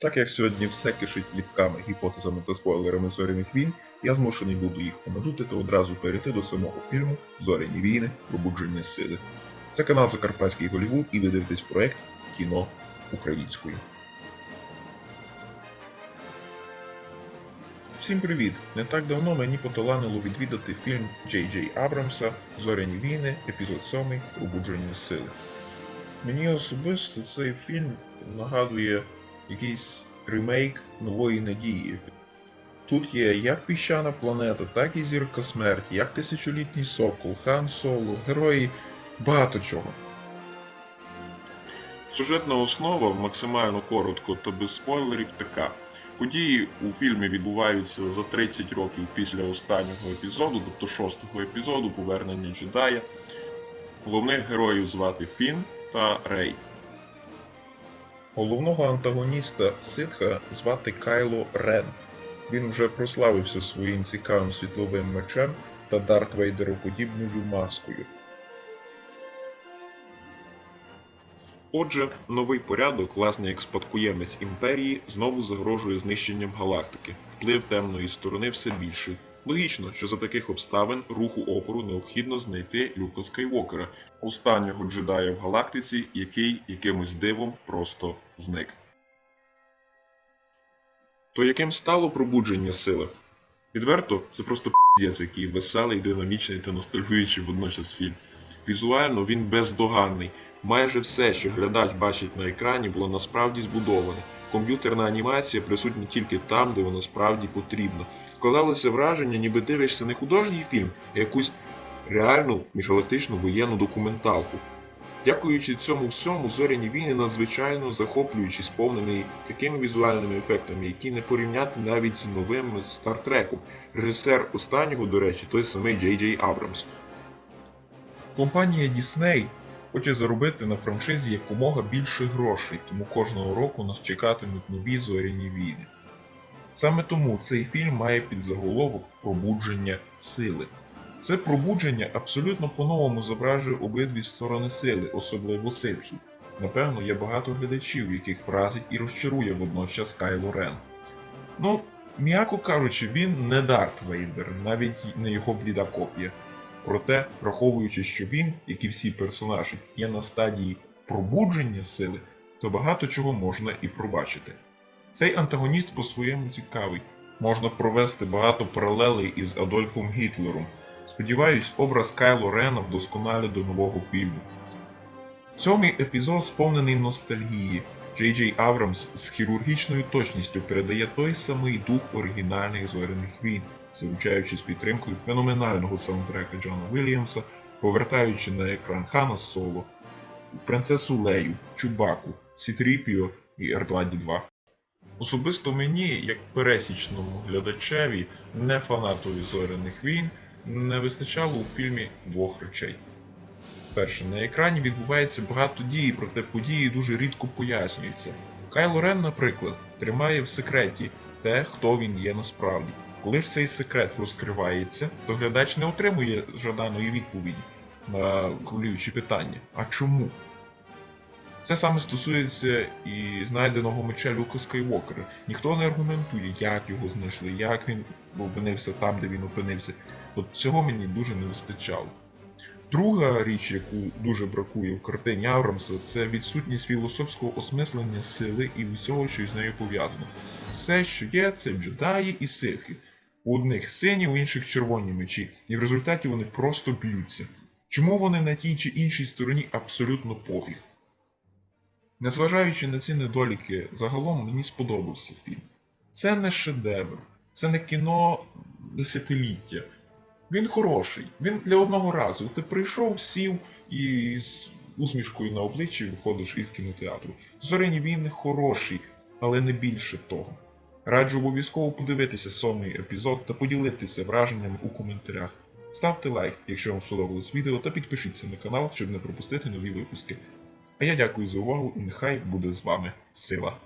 Так як сьогодні все кишить плітками, гіпотезами та спойлерами зоряних війн, я змушений буду їх поминути та одразу перейти до самого фільму Зоряні війни. Пробудження сили. Це канал Закарпатський Голівуд і ви дивитесь проект Кіно українською. Всім привіт! Не так давно мені поталанило відвідати фільм Джей Джей Абрамса Зоряні війни, епізод 7 Пробудження сили. Мені особисто цей фільм нагадує якийсь ремейк нової надії. Тут є як піщана планета, так і зірка смерті, як тисячолітній сокол, Хан Соло, герої, багато чого. Сюжетна основа максимально коротко та без спойлерів така. Події у фільмі відбуваються за 30 років після останнього епізоду, тобто шостого епізоду повернення джедая. Головних героїв звати Фін та Рей. Головного антагоніста Ситха звати Кайло Рен. Він вже прославився своїм цікавим світловим мечем та Дарт Вейдероподібною маскою. Отже, новий порядок, власне як спадкоємець імперії, знову загрожує знищенням галактики. Вплив темної сторони все більший. Логічно, що за таких обставин руху опору необхідно знайти Люка Скайвокера, останнього джедая в галактиці, який якимось дивом просто зник. То яким стало пробудження сили? Відверто, це просто п***єць, який веселий, динамічний та ностальгуючий водночас фільм. Візуально він бездоганний. Майже все, що глядач бачить на екрані, було насправді збудоване. Комп'ютерна анімація присутня тільки там, де вона справді потрібна. Складалося враження, ніби дивишся не художній фільм, а якусь реальну міжгалактичну воєнну документалку. Дякуючи цьому всьому, зоряні війни надзвичайно захоплюючі, сповнений такими візуальними ефектами, які не порівняти навіть з новим Стартреком. Режисер останнього, до речі, той самий Джей Джей Абрамс. Компанія Disney хоче заробити на франшизі якомога більше грошей, тому кожного року нас чекатимуть нові зоряні війни. Саме тому цей фільм має підзаголовок Пробудження сили. Це пробудження абсолютно по-новому зображує обидві сторони сили, особливо ситхів. Напевно, є багато глядачів, яких вразить і розчарує водночас Кайло Рен. Ну, м'яко кажучи, він не Дарт Вейдер, навіть не його бліда копія. Проте, враховуючи, що він, як і всі персонажі, є на стадії пробудження сили, то багато чого можна і пробачити. Цей антагоніст по-своєму цікавий. Можна провести багато паралелей із Адольфом Гітлером. Сподіваюсь, образ Кайло Рена вдосконале до нового фільму. Сьомий епізод сповнений ностальгії. Джей Джей Аврамс з хірургічною точністю передає той самий дух оригінальних зоряних війн, залучаючись підтримкою феноменального саундтрека Джона Вільямса, повертаючи на екран Хана Соло, принцесу Лею, Чубаку, Сітріпіо і R2D2. Особисто мені, як пересічному глядачеві, не фанатові зоряних війн, не вистачало у фільмі двох речей. Перше, на екрані відбувається багато дій, проте події дуже рідко пояснюються. Кайло Рен, наприклад, тримає в секреті те, хто він є насправді. Коли ж цей секрет розкривається, то глядач не отримує жаданої відповіді на хвилюючі питання. А чому? Це саме стосується і знайденого меча Люка Скайвокера. Ніхто не аргументує, як його знайшли, як він опинився там, де він опинився. От цього мені дуже не вистачало. Друга річ, яку дуже бракує в картині Аврамса, це відсутність філософського осмислення сили і усього, що з нею пов'язано. Все, що є, це джедаї і ситхи. У одних сині, у інших червоні мечі, і в результаті вони просто б'ються. Чому вони на тій чи іншій стороні абсолютно пофіг? Незважаючи на ці недоліки, загалом мені сподобався фільм. Це не шедевр, це не кіно десятиліття. Він хороший, він для одного разу. Ти прийшов, сів і з усмішкою на обличчі виходиш із кінотеатру. Зоряні війни хороші, але не більше того. Раджу обов'язково подивитися сьомий епізод та поділитися враженнями у коментарях. Ставте лайк, якщо вам сподобалось відео, та підпишіться на канал, щоб не пропустити нові випуски. А я дякую за увагу і нехай буде з вами сила.